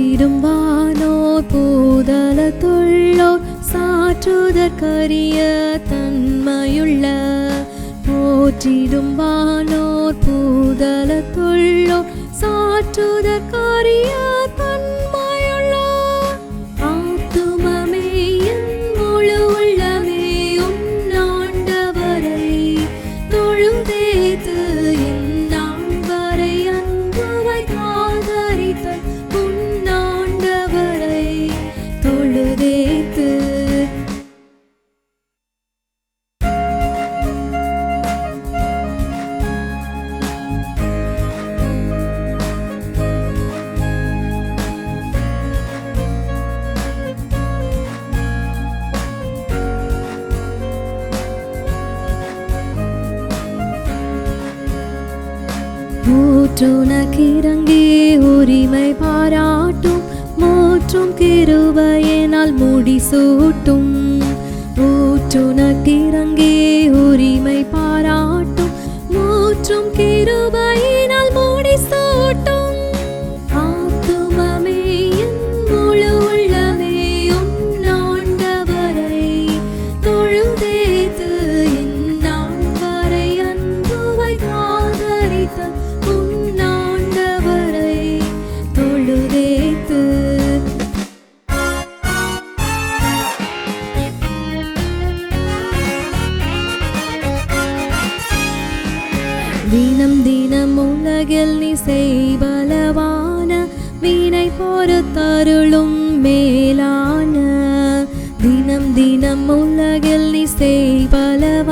திடும்பானோர் பூதலத்துள்ளோர் சாற்றுதற்கரிய தன்மையுள்ள போற்றிடும்பானோர் பூதலத்துள்ளோர் சாற்றுதற்கரிய ஊற்றுனக்கிறங்கே உரிமை பாராட்டும் மூற்றும் கிருபையினால் முடிசூட்டும் ஊற்றுனக்கிறங்கி உரிமை பாராட்டும் மூற்றும் கிருபையினால் முடிசூட்டும் தினம் தினம் உலகில் நீ செய்பலவான வீணை பொறுத்தருளும் மேலான. தினம் தினம் உலகில் நீ செய்பல